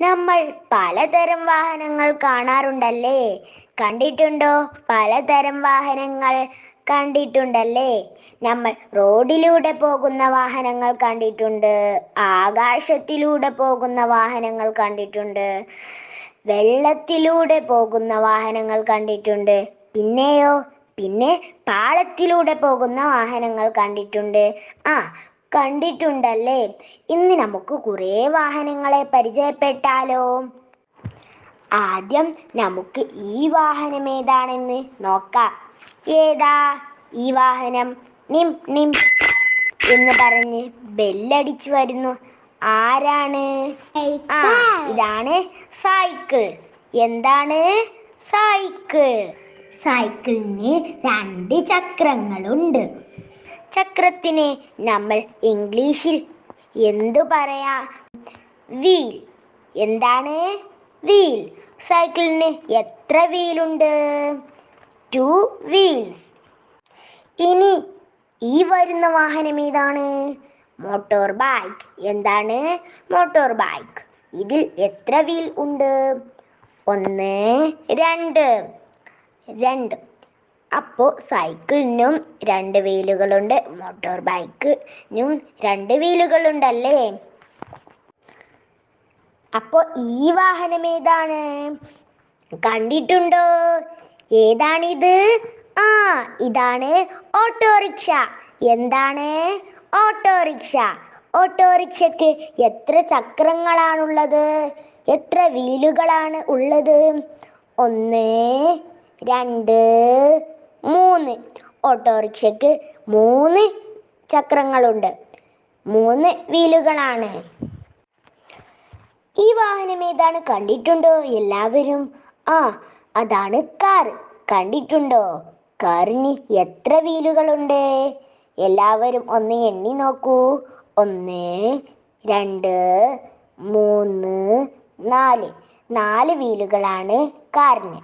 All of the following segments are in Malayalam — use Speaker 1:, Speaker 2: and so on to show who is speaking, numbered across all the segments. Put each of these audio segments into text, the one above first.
Speaker 1: നമ്മൾ പലതരം വാഹനങ്ങൾ കാണാറുണ്ടല്ലേ? കണ്ടിട്ടുണ്ടോ? പലതരം വാഹനങ്ങൾ കണ്ടിട്ടുണ്ടല്ലേ? നമ്മൾ റോഡിലൂടെ പോകുന്ന വാഹനങ്ങൾ കണ്ടിട്ടുണ്ട്. ആകാശത്തിലൂടെ പോകുന്ന വാഹനങ്ങൾ കണ്ടിട്ടുണ്ട്. വെള്ളത്തിലൂടെ പോകുന്ന വാഹനങ്ങൾ കണ്ടിട്ടുണ്ട്. പിന്നെയോ? പിന്നെ പാളത്തിലൂടെ പോകുന്ന വാഹനങ്ങൾ കണ്ടിട്ടുണ്ട്. ആ കണ്ടിട്ടുണ്ടല്ലേ? ഇന്ന് നമുക്ക് കുറേ വാഹനങ്ങളെ പരിചയപ്പെട്ടാലോ? ആദ്യം നമുക്ക് ഈ വാഹനം ഏതാണെന്ന് നോക്കാം. ഏതാ? ഈ വാഹനം നിം നിം എന്ന് പറഞ്ഞ് ബെല്ലടിച്ചു വരുന്നു. ആരാണ്? ആ ഇതാണ് സൈക്കിൾ. എന്താണ്? സൈക്കിൾ. സൈക്കിളിന് രണ്ട് ചക്രങ്ങളുണ്ട്. ചക്രത്തിന് നമ്മൾ ഇംഗ്ലീഷിൽ എന്തു പറയാം? വീൽ. എന്താണ്? വീൽ. സൈക്കിളിന് എത്ര വീലുണ്ട്? To wheels. ഇനി ഈ വരുന്ന വാഹനം ഏതാണ്? Motor bike. എന്താണ്? Motor bike. ഇതിൽ എത്ര വീൽ ഉണ്ട്? ഒന്ന് രണ്ട്. രണ്ട്. അപ്പോൾ സൈക്കിളിനും രണ്ട് വീലുകളുണ്ട് മോട്ടോർ ബൈക്കിനും രണ്ട് വീലുകളുണ്ടല്ലേ? അപ്പോൾ ഈ വാഹനം ഏതാണ്? കണ്ടിട്ടുണ്ടോ? ഏതാണിത്? ആ ഇതാണ് ഓട്ടോറിക്ഷ. എന്താണ് ഓട്ടോറിക്ഷ? ഓട്ടോറിക്ഷയ്ക്ക് എത്ര ചക്രങ്ങളാണുള്ളത്? എത്ര വീലുകളാണ് ഉള്ളത്? ഒന്ന് രണ്ട് മൂന്ന്. ഓട്ടോറിക്ഷയ്ക്ക് മൂന്ന് ചക്രങ്ങളുണ്ട്. മൂന്ന് വീലുകളാണ്. ഈ വാഹനം ഏതാണ്? കണ്ടിട്ടുണ്ടോ? എല്ലാവരും? ആ അതാണ് കാർ. കണ്ടിട്ടുണ്ടോ? കാറിന് എത്ര വീലുകളുണ്ട്? എല്ലാവരും ഒന്ന് എണ്ണി നോക്കൂ. ഒന്ന് രണ്ട് മൂന്ന് നാല്. നാല് വീലുകളാണ് കാറിന്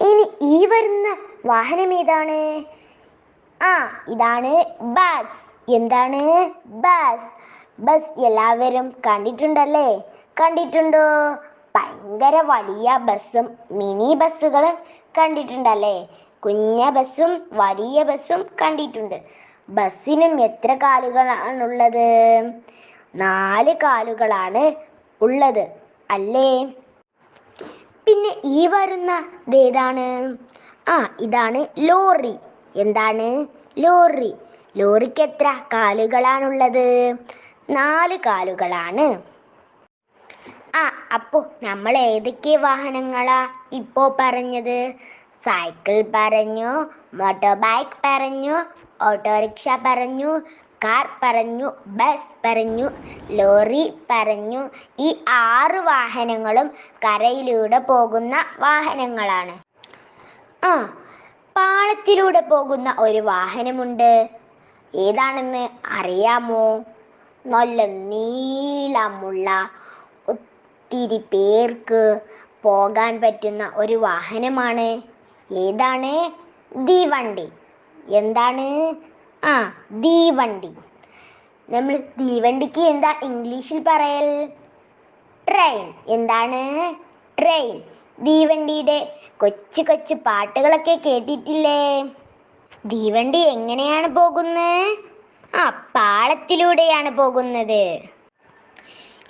Speaker 1: ഇനി ഈ വരുന്ന വാഹനം ഏതാണ്? ആ ഇതാണ് ബസ് എന്താണ് ബസ് ബസ് എല്ലാവരും കണ്ടിട്ടുണ്ടല്ലേ? കണ്ടിട്ടുണ്ടോ? ഭയങ്കര വലിയ ബസ്സും മിനി ബസ്സുകളും കണ്ടിട്ടുണ്ടല്ലേ? കുഞ്ഞ ബസ്സും വലിയ ബസ്സും കണ്ടിട്ടുണ്ട്. ബസ്സിനും എത്ര കാലുകളാണുള്ളത്? നാല് കാലുകളാണ് ഉള്ളത്. അല്ലേ? പിന്നെ ഈ വരുന്ന ഏതാണ് ആ ഇതാണ് ലോറി. എന്താണ്? ലോറി. ലോറിക്ക് എത്ര കാലുകളാണുള്ളത്? നാല് കാലുകളാണ്. ആ അപ്പോൾ നമ്മൾ ഏതൊക്കെ വാഹനങ്ങളാ ഇപ്പോൾ പറഞ്ഞത്? സൈക്കിൾ പറഞ്ഞു മോട്ടോർ ബൈക്ക് പറഞ്ഞു ഓട്ടോറിക്ഷ പറഞ്ഞു കാർ പറഞ്ഞു ബസ് പറഞ്ഞു ലോറി പറഞ്ഞു. ഈ ആറ് വാഹനങ്ങളും കരയിലൂടെ പോകുന്ന വാഹനങ്ങളാണ്. ആ പാളത്തിലൂടെ പോകുന്ന ഒരു വാഹനമുണ്ട്. ഏതാണെന്ന് അറിയാമോ? നല്ല നീളമുള്ള ഒത്തിരി പേർക്ക് പോകാൻ പറ്റുന്ന ഒരു വാഹനമാണ്. ഏതാണ്? തീവണ്ടി എന്താണ്? ആ തീവണ്ടി നമ്മൾ തീവണ്ടിക്ക് എന്താ ഇംഗ്ലീഷിൽ പറയൽ? ട്രെയിൻ. എന്താണ്? ട്രെയിൻ. തീവണ്ടിയുടെ കൊച്ചു കൊച്ചു പാട്ടുകളൊക്കെ കേട്ടിട്ടില്ലേ? തീവണ്ടി എങ്ങനെയാണ് പോകുന്നത്? ആ പാളത്തിലൂടെയാണ് പോകുന്നത്.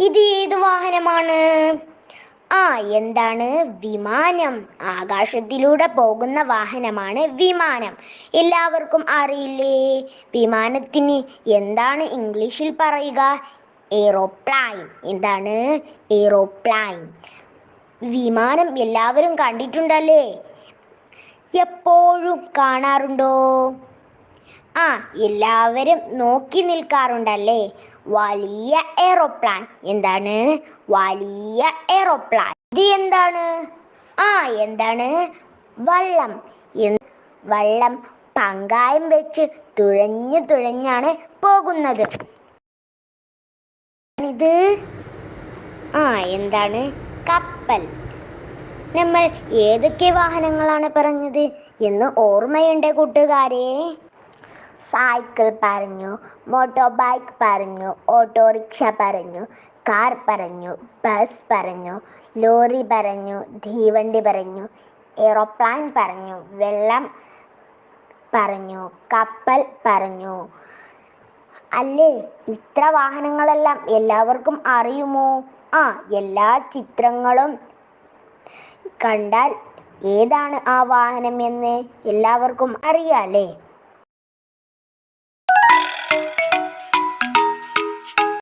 Speaker 1: ഇത് ഏത് വാഹനമാണ്? ആ എന്താണ്? വിമാനം. ആകാശത്തിലൂടെ പോകുന്ന വാഹനമാണ് വിമാനം. എല്ലാവർക്കും അറിയില്ലേ? വിമാനത്തിന് എന്താണ് ഇംഗ്ലീഷിൽ പറയുക? എയ്റോപ്ലൈൻ. എന്താണ്? എയ്റോപ്ലൈൻ. വിമാനം എല്ലാവരും കണ്ടിട്ടുണ്ടല്ലേ? എപ്പോഴും കാണാറുണ്ടോ? ആ എല്ലാവരും നോക്കി നിൽക്കാറുണ്ടല്ലേ? വലിയ എയറോപ്ലാൻ എന്താണ്? വലിയ എയറോപ്ലാൻ ഇത് എന്താണ്? ആ എന്താണ്? വള്ളം. വള്ളം പങ്കായം വെച്ച് തുഴഞ്ഞു തുഴഞ്ഞാണ് പോകുന്നത്. ഇത് ആ എന്താണ്? കപ്പൽ. നമ്മൾ ഏതൊക്കെ വാഹനങ്ങളാണ് പറഞ്ഞത് എന്ന് ഓർമ്മയുണ്ട് കൂട്ടുകാരെ? സൈക്കിൾ പറഞ്ഞു മോട്ടോർ ബൈക്ക് പറഞ്ഞു ഓട്ടോറിക്ഷ പറഞ്ഞു കാർ പറഞ്ഞു ബസ് പറഞ്ഞു ലോറി പറഞ്ഞു തീവണ്ടി പറഞ്ഞു എയ്റോപ്ലാൻ പറഞ്ഞു വെള്ളം പറഞ്ഞു കപ്പൽ പറഞ്ഞു. അല്ലേ? ഇത്ര വാഹനങ്ങളെല്ലാം എല്ലാവർക്കും അറിയുമോ? ആ എല്ലാ ചിത്രങ്ങളും കണ്ടാൽ ഏതാണ് ആ വാഹനം എന്ന് എല്ലാവർക്കും അറിയാലേ